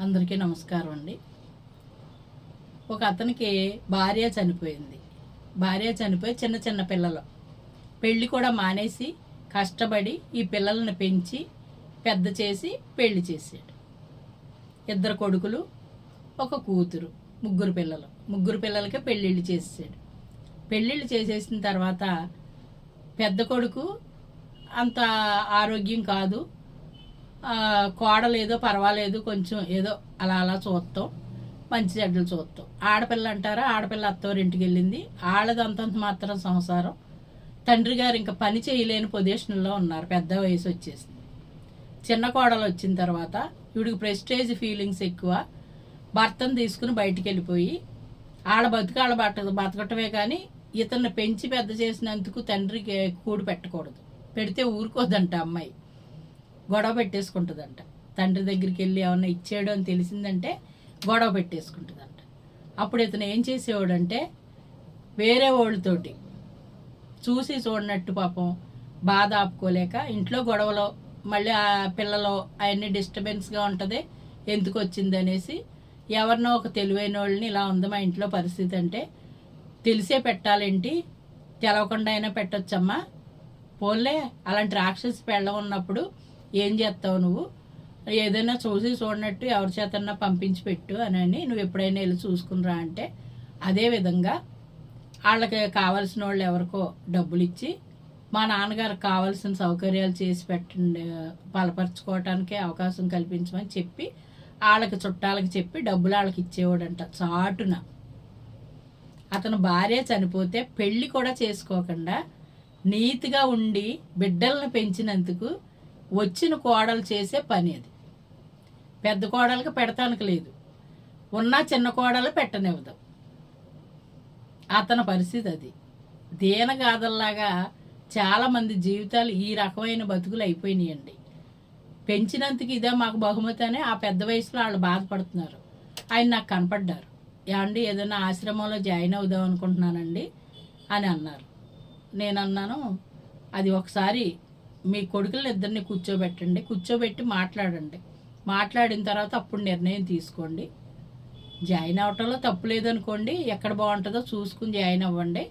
అందరికీ నమస్కారం అండి. ఒక అతనికి భార్య చనిపోయింది. భార్య చనిపోయి చిన్న చిన్న పిల్లలు. పెళ్ళి కూడా మానేసి కష్టపడి ఈ పిల్లల్ని పెంచి పెద్ద చేసి పెళ్ళి చేసాడు ఇద్దరు కొడుకులు ఒక కూతురు ముగ్గురు పిల్లలు. ముగ్గురు పిల్లలకి పెళ్ళిళ్ళు చేసేసాడు పెళ్ళిళ్ళు చేసేసిన తర్వాత పెద్ద కొడుకు అంత ఆరోగ్యం కాదు కోడలు ఏదో పర్వాలేదు కొంచెం ఏదో అలా అలా చూస్తాం. మంచి చెడ్డలు చూస్తాం. ఆడపిల్ల అంటారా ఆడపిల్ల అత్తవారింటికి వెళ్ళింది. ఆడదంతంత మాత్రం సంసారం. తండ్రి గారు ఇంకా పని చేయలేని పొజిషన్లో ఉన్నారు. పెద్ద వయసు వచ్చేసింది. చిన్న కోడలు వచ్చిన తర్వాత ఇవిడికి ప్రెస్టేజ్ ఫీలింగ్స్ ఎక్కువ. భర్తను తీసుకుని బయటికి వెళ్ళిపోయి ఆడ బతుకు ఆడ బట్ట బతకటమే కానీ ఇతన్ని పెంచి పెద్ద చేసినందుకు తండ్రికి కూడు పెట్టకూడదు. పెడితే ఊరుకోదంట అమ్మాయి. గొడవ పెట్టేసుకుంటుందంట. తండ్రి దగ్గరికి వెళ్ళి ఏమన్నా ఇచ్చాడు అని తెలిసిందంటే గొడవ పెట్టేసుకుంటుందంట. అప్పుడు ఇతను ఏం చేసేవాడంటే వేరే వాళ్ళతోటి చూసి చూడనట్టు పాపం బాధ ఆపుకోలేక ఇంట్లో గొడవలో మళ్ళీ ఆ పిల్లలు అవన్నీ డిస్టర్బెన్స్గా ఉంటుంది ఎందుకు వచ్చింది అనేసి ఎవరినో ఒక తెలివైన వాళ్ళని ఇలా ఉంది మా ఇంట్లో పరిస్థితి అంటే తెలిసే పెట్టాలేంటి? తెలవకుండా అయినా పెట్టొచ్చమ్మా. పోన్లే అలాంటి రాక్షసి పెళ్ళం ఉన్నప్పుడు ఏం చేస్తావు నువ్వు? ఏదైనా చూసి చూడనట్టు ఎవరి చేతన్నా పంపించి పెట్టు అని అని నువ్వు ఎప్పుడైనా వెళ్ళి చూసుకునిరా అంటే అదే విధంగా వాళ్ళకి కావాల్సిన వాళ్ళు ఎవరికో డబ్బులు ఇచ్చి మా నాన్నగారికి కావాల్సిన సౌకర్యాలు చేసి పెట్టండి బలపరచుకోవటానికే అవకాశం కల్పించమని చెప్పి వాళ్ళకి చుట్టాలకి చెప్పి డబ్బులు వాళ్ళకి ఇచ్చేవాడంట చాటున. అతను భార్య చనిపోతే పెళ్ళి కూడా చేసుకోకుండా నీతిగా ఉండి బిడ్డలను పెంచినందుకు వచ్చిన కోడలు చేసే పని అది. పెద్ద కోడలకి పెడతానికి లేదు. ఉన్న చిన్న కోడలు పెట్టనివ్వదు. అతని పరిస్థితి అది. దీనగాథల్లాగా చాలామంది జీవితాలు ఈ రకమైన బతుకులు అయిపోయినాయండి. పెంచినందుకు ఇదే మాకు బహుమతి అని ఆ పెద్ద వయసులో వాళ్ళు బాధపడుతున్నారు. ఆయన నాకు కనపడ్డారు. ఏమండి ఏదైనా ఆశ్రమంలో జాయిన్ అవుదాం అనుకుంటున్నానండి అని అన్నారు. నేను అన్నాను అది ఒకసారి మీ కొడుకులను ఇద్దరిని కూర్చోబెట్టండి కూర్చోబెట్టి మాట్లాడండి. మాట్లాడిన తర్వాత అప్పుడు నిర్ణయం తీసుకోండి. జాయిన్ అవటంలో తప్పు లేదనుకోండి ఎక్కడ బాగుంటుందో చూసుకుని జాయిన్ అవ్వండి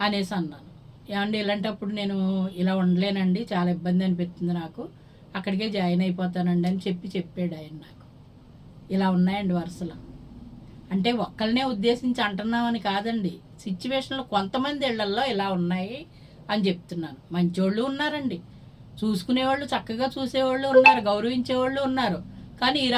అనేసి అన్నాను. ఏమండి ఇలాంటప్పుడు నేను ఇలా ఉండలేనండి చాలా ఇబ్బంది అనిపిస్తుంది నాకు. అక్కడికే జాయిన్ అయిపోతానండి అని చెప్పి చెప్పాడు ఆయన నాకు. ఇలా ఉన్నాయండి వరుసలు. అంటే ఒక్కళ్ళనే ఉద్దేశించి అంటున్నామని కాదండి. సిచ్యువేషన్లో కొంతమంది ఇళ్ళల్లో ఇలా ఉన్నాయి అని చెప్తున్నాను. మంచోళ్ళు ఉన్నారండి. చూసుకునేవాళ్ళు చక్కగా చూసేవాళ్ళు ఉన్నారు గౌరవించేవాళ్ళు ఉన్నారు. కానీ